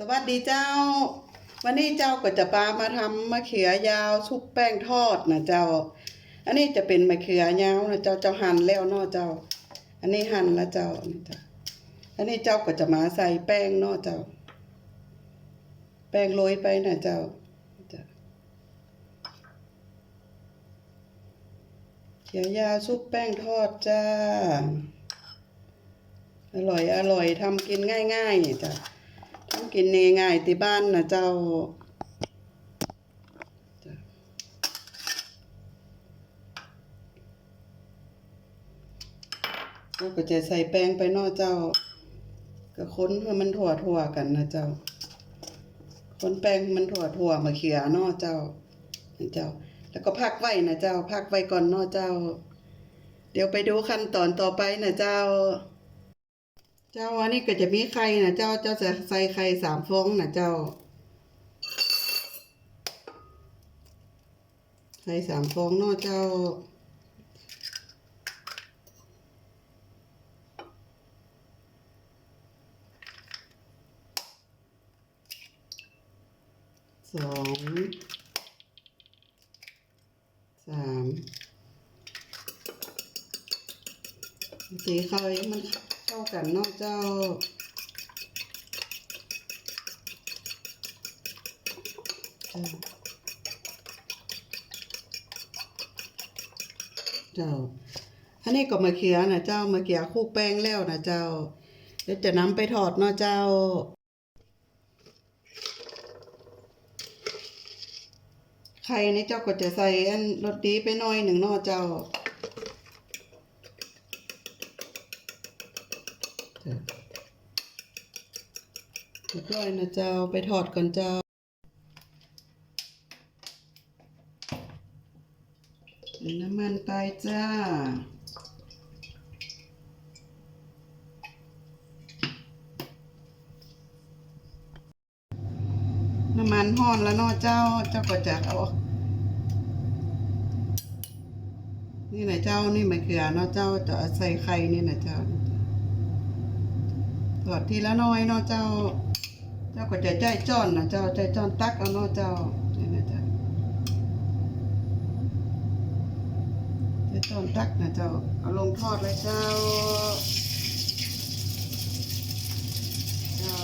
สวัสดีเจ้า วันนี้เจ้าก็จะปามาทำมะเขือยาวชุบแป้งทอดนะเจ้า อันนี้จะเป็นมะเขือยาวนะเจ้าเจ้าหั่นแล้วเนาะเจ้า อันนี้หั่นแล้วเจ้านี่เจ้าอันนี้เจ้าก็จะมาใส่แป้งเนาะเจ้า แป้งโรยไปนะเจ้าจ้ะเขียวยาวชุบแป้งทอดจ้า อร่อยอร่อยทำกินง่ายๆจ้ะ กินง่ายๆที่บ้านนะเจ้าเราก็จะใส่แป้งไปนอกเจ้า ก็ค้นให้มันถั่วถั่วๆกันนะเจ้า ค้นแป้งมันถั่วถั่วๆมาเขี่ยนอเจ้านะเจ้า แล้วก็พักไว้นะเจ้า พักไว้ก่อนนอเจ้า เดี๋ยวไปดูขั้นตอนต่อไปนะเจ้า เจ้าอันนี้ก็จะมีไข่นะเจ้าเจ้าจะใส่ไข่สามฟองนะเจ้า ไข่สามฟองเนาะเจ้าสองสามตีไข่มัน เข้ากันเนาะเจ้าเจ้า อันนี้ก็มาเขียนะเจ้ามาเขียคู่แป้งแล้วนะเจ้าเดี๋ยวจะนำไปทอดเนาะเจ้า ไข่นี่เจ้าก็จะใส่อันรสดีไปหน่อยหนึ่งเนาะเจ้า เรียบร้อยนะเจ้าไปทอดก่อนเจ้า น้ำมันไปจ้าน้ำมันห้อนแล้วนาะเจ้า เจ้าก็จะเอา นี่นะเจ้า นี่มะเขือนาะเจ้าจะเอาใส่ไข่นี่นะเจ้า ทอดทีละน้อยเนาะเจ้า เจ้าก็จะใจจ้อนนะเจ้าใจจ้อนตักเอาเนาะเจ้านี่นะเจ้าจะต้นตักนะเจ้าเอาลงทอดเลยเจ้าเจ้า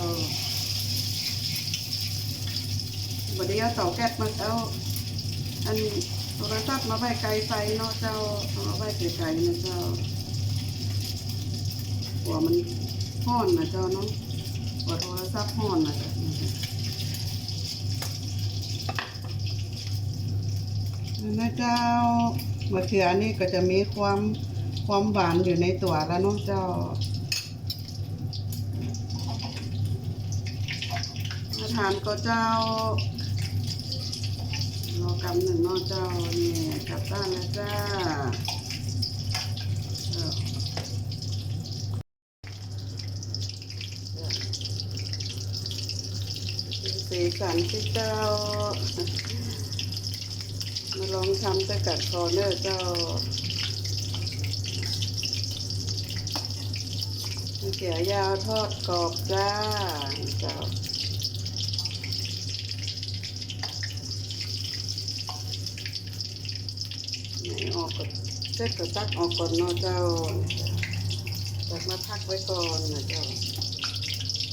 บัดเดียวเตาแก๊สมาเอาอันโทรศัพท์มาไว้ไกลไฟเนาะเจ้าเอามาไว้ไกลๆนะเจ้าหัวมัน ห้อนนะเจ้าเนาะหัวโทรศัพท์ห้อนนะเจ้านะเจ้ามะเขือนี่ก็จะมีความความหวานอยู่ในตัวแล้วเนาะเจ้ามาทานก็เจ้ารอกำหนึ่งเนอเจ้านี่กลับบ้านแล้วจ้าเจ้า สีสันที่เจ้า มาลองทำจะกัดคอเนอร์เจ้าเขียวยาวทอดกรอบจ้าเจ้าไหนออกก็เซ็ตก็ตักออกก่อนเนาะเจ้าตักมาพักไว้ก่อนนะเจ้า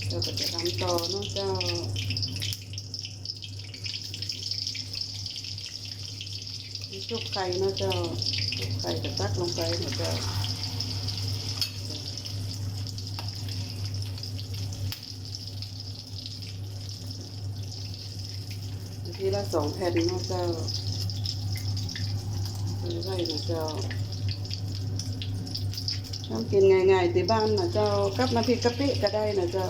เจ้าก็จะทำต่อเนาะเจ้า ชุบไข่นาะเจ้าชุบไข่ก็ตักลงไปนาะเจ้าทีละสองแผ่นนาะเจ้าไม่หวนะเจ้าทำกินง่ายๆที่บ้านนะเจ้ากับน้ำพริกกะปิก็ได้นะเจ้า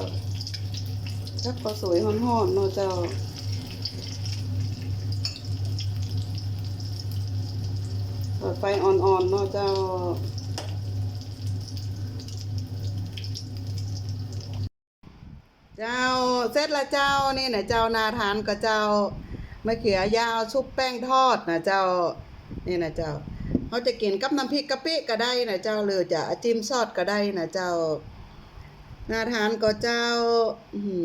กับข้าวสวยหอนๆนาะเจ้า ปิดไฟอ่อนๆเนาะเจ้าเจ้าเสร็จละเจ้านี่นะเจ้านาทานกับเจ้ามะเขือยาวชุบแป้งทอดนะเจ้านี่นะเจ้าเขาจะกินกับน้ำพริกกะปิก็ได้นะเจ้าหรือจะจิ้มซอสก็ได้นะเจ้านาทานก็เจ้าหื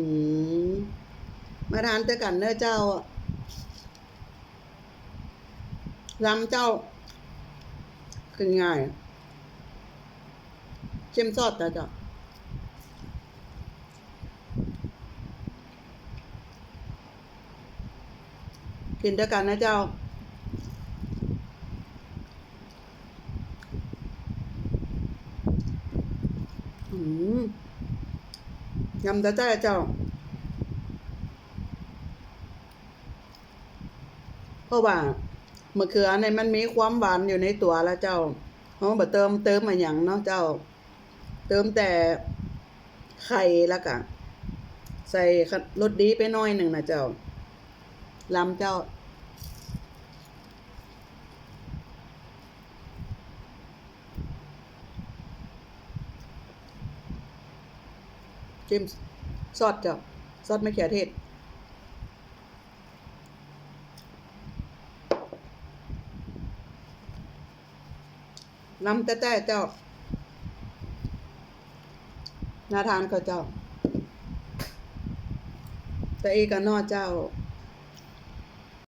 อมาทานด้วยกันเด้อเจ้าลำเจ้า ขึ้นง่ายเข้มซอดนะเจ้ากินด้วยกันนะเจ้าอืมยำตะแจ้เจ้าเพราะว่า มะเขือเนี่ยมันมีความหวานอยู่ในตัวแล้วเจ้าเพราะว่าบ่เติมเติมมาอย่างเนาะเจ้า เติมแต่ไข่แล้วก็ใส่รสดีไปน่อยหนึ่งนะเจ้าลำเจ้าจิ้มซอสเจ้าซอสมะเขือเทศ น้ำแต่แต่เจ้านาทานก็เจ้า แต่อีกก็นอเจ้า